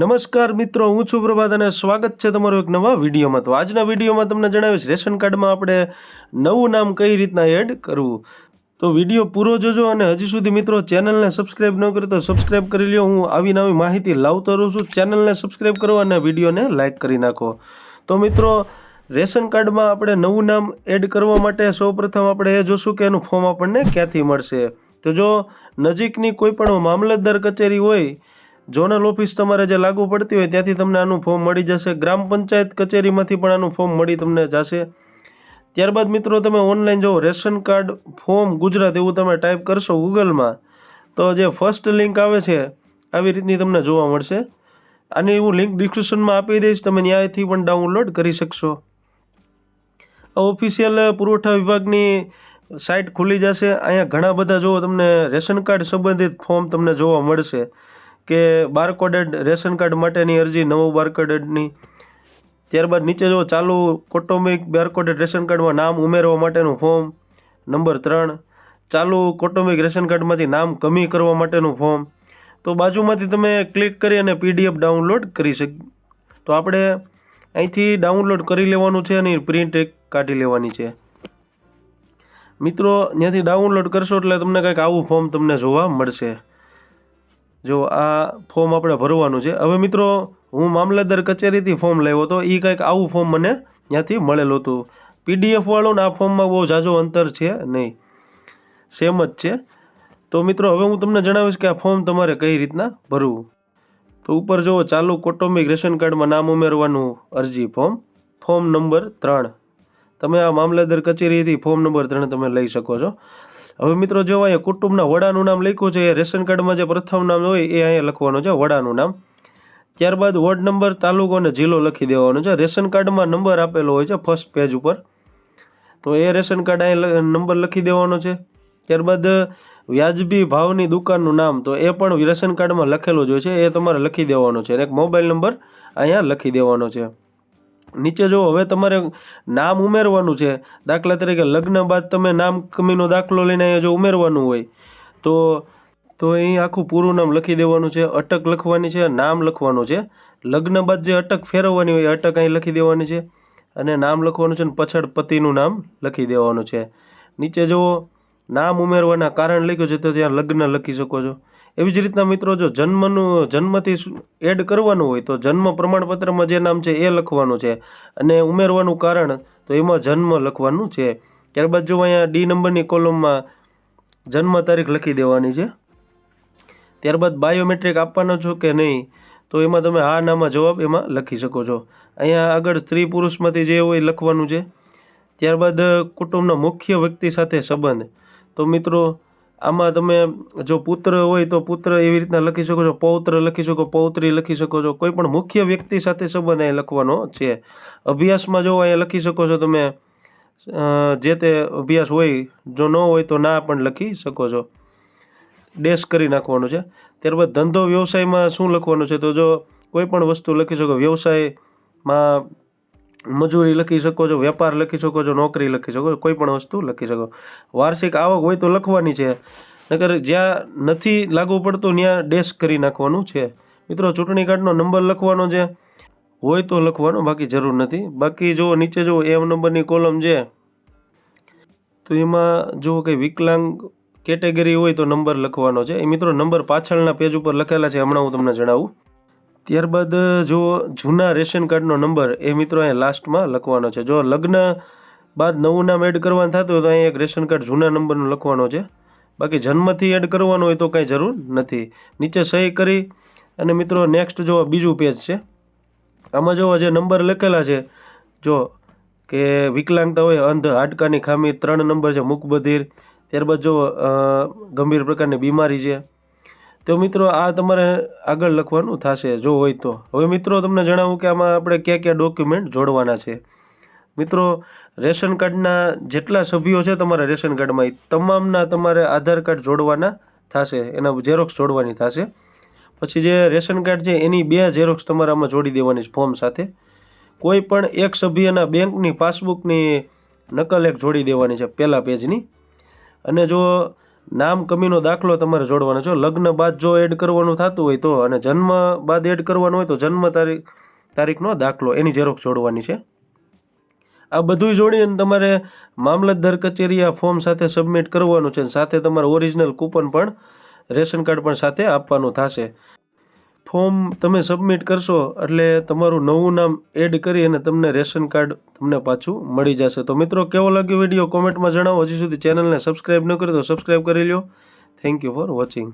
નમસ્કાર મિત્રો, હું છું પ્રભાત અને સ્વાગત છે તમારું એક નવા વિડીયોમાં. તો આજના વિડીયોમાં તમને જણાવીશ રેશન કાર્ડમાં આપણે નવું નામ કઈ રીતના એડ કરવું? તો વીડિયો પૂરો જોજો અને હજી સુધી મિત્રો ચેનલને સબસ્ક્રાઈબ ન કરી તો સબસ્ક્રાઈબ કરી લ્યો. હું આવી નવી માહિતી લાવતો રહું છું. ચેનલને સબસ્ક્રાઈબ કરો અને વિડીયોને લાઇક કરી નાખો. તો મિત્રો, રેશન કાર્ડમાં આપણે નવું નામ એડ કરવા માટે સૌપ્રથમ આપણે એ જોશું કે એનું ફોર્મ આપણને ક્યાંથી મળશે? તો જો નજીકની કોઈ પણ મામલતદાર કચેરી હોય ઝોનલ ઓફિસ તમારે જે લાગુ પડતી હોય ત્યાંથી તમને આનું ફોર્મ મળી જશે. ગ્રામ પંચાયત કચેરીમાંથી પણ આનું ફોર્મ મળી તમને જશે. ત્યારબાદ મિત્રો તમે ઓનલાઈન જો રેશન કાર્ડ ફોર્મ ગુજરાત એવું તમે ટાઈપ કરશો ગૂગલમાં તો જે ફર્સ્ટ લિંક આવે છે, આવી રીતની તમને જોવા મળશે. આની હું લિંક ડિસ્ક્રિપ્શનમાં આપી દઈશ, તમે ત્યાંથી પણ ડાઉનલોડ કરી શકશો. ઓફિશિયલ પુરવઠા વિભાગની સાઇટ ખુલી જશે. અહીંયા ઘણા બધા જો તમને રેશન કાર્ડ સંબંધિત ફોર્મ તમને જોવા મળશે. કે બારકોડેડ રેશન કાર્ડ માટેની અરજી, નવું બારકોડેડની ત્યારબાદ નીચે જો ચાલુ કૌટુંબિક બારકોડેડ રેશન કાર્ડમાં નામ ઉમેરવા માટેનું ફોર્મ નંબર ત્રણ. ચાલુ કૌટુંબિક રેશન કાર્ડમાંથી નામ કમી કરવા માટેનું ફોર્મ તો બાજુમાંથી તમે ક્લિક કરી અને પીડીએફ ડાઉનલોડ કરી શક, તો આપણે અહીંથી ડાઉનલોડ કરી લેવાનું છે અને પ્રિન્ટ એક કાઢી લેવાની છે. મિત્રો, ત્યાંથી ડાઉનલોડ કરશો એટલે તમને કંઈક આવું ફોર્મ તમને જોવા મળશે. જો આ ફોર્મ આપણે ભરવાનું છે. હવે મિત્રો, હું મામલતદાર કચેરીથી ફોર્મ લાવ્યો હતો. એ કંઈક આવું ફોર્મ મને ત્યાંથી મળેલું હતું. પીડીએફ વાળું ને આ ફોર્મમાં બહુ ઝાઝો અંતર છે નહીં. સેમ જ છે. તો મિત્રો, હવે હું તમને જણાવીશ કે આ ફોર્મ તમારે કઈ રીતના ભરવું. તો ઉપર જુઓ, ચાલુ કૌટુંબિક રેશન કાર્ડમાં નામ ઉમેરવાનું અરજી ફોર્મ ફોર્મ નંબર ત્રણ. તમે આ મામલતદાર કચેરીથી ફોર્મ નંબર ત્રણ તમે લઈ શકો છો. હવે મિત્રો જો અહીંયા કુટુંબના વડાનું નામ લખ્યું છે, એ રેશન કાર્ડમાં જે પ્રથમ નામ હોય એ અહીંયા લખવાનું છે, વડાનું નામ. ત્યારબાદ વોર્ડ નંબર, તાલુકો અને જિલ્લો લખી દેવાનો છે. રેશન કાર્ડમાં નંબર આપેલો હોય છે ફર્સ્ટ પેજ ઉપર. તો એ રેશન કાર્ડ અહીંયા નંબર લખી દેવાનો છે. ત્યારબાદ વ્યાજબી ભાવની દુકાનનું નામ, તો એ પણ રેશન કાર્ડમાં લખેલું જ હોય છે. એ તમારે લખી દેવાનો છે. અને એક મોબાઈલ નંબર અહીંયા લખી દેવાનો છે. નીચે જો હવે તમારે નામ ઉમેરવાનું છે. દાખલા તરીકે લગ્ન બાદ તમે નામ કમીનો દાખલો લઈને અહીંયા જો ઉમેરવાનું હોય, તો તો અહીં આખું પૂરું નામ લખી દેવાનું છે. અટક લખવાની છે, નામ લખવાનું છે. લગ્ન બાદ જે અટક ફેરવવાની હોય અટક અહીં લખી દેવાની છે અને નામ લખવાનું છે અને પછાડ પતિનું નામ લખી દેવાનું છે. નીચે જુઓ, નામ ઉમેરવાના કારણ લખ્યું છે તો ત્યાં લગ્ન લખી શકો છો. એવી જ રીતના મિત્રો જો જન્મનું, જન્મથી એડ કરવાનું હોય તો જન્મ પ્રમાણપત્રમાં જે નામ છે એ લખવાનું છે. અને ઉમેરવાનું કારણ તો એમાં જન્મ લખવાનું છે. ત્યારબાદ જો અહીંયા ડી નંબરની કોલમમાં જન્મ તારીખ લખી દેવાની છે. ત્યારબાદ બાયોમેટ્રિક આપવાનો છો કે નહીં, તો એમાં તમે હા નામાં જવાબ એમાં લખી શકો છો. અહીંયા આગળ સ્ત્રી પુરુષમાંથી જે હોય લખવાનું છે. ત્યારબાદ કુટુંબના મુખ્ય વ્યક્તિ સાથે સંબંધ. તો મિત્રો આમાં તમે જો પુત્ર હોય તો પુત્ર એવી રીતના લખી શકો છો, પૌત્ર લખી શકો, પૌત્રી લખી શકો છો. કોઈ પણ મુખ્ય વ્યક્તિ સાથે સંબંધ અહીં લખવાનો છે. અભ્યાસમાં જો અહીંયા લખી શકો છો તમે જે તે અભ્યાસ હોય, જો ન હોય તો ના પણ લખી શકો છો. ડેશ કરી નાખવાનું છે. ત્યારબાદ ધંધો વ્યવસાયમાં શું લખવાનું છે? તો જો કોઈ પણ વસ્તુ લખી શકો, વ્યવસાયમાં મજૂરી લખી શકો છો, વેપાર લખી શકો છો, નોકરી લખી શકો કોઈ પણ વસ્તુ લખી શકો. વાર્ષિક આવક હોય તો લખવાની છે. નકર જ્યાં નથી લાગુ પડતું ત્યાં ડેશ કરી નાખવાનું છે. મિત્રો, ચૂંટણી કાર્ડનો નંબર લખવાનો છે. હોય તો લખવાનો, બાકી જરૂર નથી. બાકી જો નીચે જો એમ નંબરની કોલમ છે. તો એમાં જો કંઈ વિકલાંગ કેટેગરી હોય તો નંબર લખવાનો છે. એ મિત્રો, નંબર પાછળના પેજ ઉપર લખેલા છે, હમણાં હું તમને જણાવું. ત્યારબાદ, જો જૂના રેશન કાર્ડનો નંબર એ મિત્રો અહીંયા લાસ્ટમાં લખવાનો છે. જો લગ્ન બાદ નવું નામ એડ કરવાનું થતું હોય તો અહીંયા એક રેશન કાર્ડ જૂના નંબરનું લખવાનો છે. બાકી જન્મથી એડ કરવાનું હોય તો કાંઈ જરૂર નથી. નીચે સહી કરી અને મિત્રો નેક્સ્ટ જો બીજું પેજ છે. આમાં જો જે નંબર લખેલા છે. જો કે વિકલાંગતા હોય, અંધ, હાડકાની ખામી, ત્રણ નંબર છે મૂકબધિર ત્યારબાદ જો ગંભીર પ્રકારની બીમારી છે. તો મિત્રો, આ તમારે આગળ લખવાનું થશે, જો હોય તો. હવે મિત્રો, તમને જણાવું કે આમાં આપણે કયા કયા ડોક્યુમેન્ટ જોડવાના છે. મિત્રો, રેશન કાર્ડના જેટલા સભ્યો છે તમારા રેશન કાર્ડમાં એ તમામના તમારે આધાર કાર્ડ જોડવાના થશે, એના ઝેરોક્સ જોડવાની થશે. પછી જે રેશન કાર્ડ છે, એની બે ઝેરોક્સ તમારે આમાં જોડી દેવાની છે ફોર્મ સાથે. કોઈ પણ એક સભ્યના બેંકની પાસબુકની નકલ એક જોડી દેવાની છે, પહેલા પેજની અને જો નામ કમીનો દાખલો તમારે જોડવાનો છે. લગ્ન બાદ જો એડ કરવાનું થતું હોય તો અને જન્મ બાદ એડ કરવાનું હોય તો જન્મ તારીખ, તારીખનો દાખલો એની ઝેરોક્ષ જોડવાની છે. આ બધું જોડી અને તમારે મામલતદાર કચેરી આ ફોર્મ સાથે સબમિટ કરવાનું છે અને સાથે તમારે ઓરિજિનલ કૂપન પણ, રેશન કાર્ડ પણ સાથે આપવાનું થશે. ફોર્મ તમે સબમિટ કરશો, એટલે તમારું નવું નામ એડ કરી અને તમને રેશન કાર્ડ તમને પાછું મળી જશે. તો મિત્રો, કેવો લાગ્યો વીડિયો કોમેન્ટમાં જણાવો. હજી સુધી ચેનલને સબસ્ક્રાઈબ ન કરી તો સબસ્ક્રાઈબ કરી લો થેન્ક યુ ફોર વોચિંગ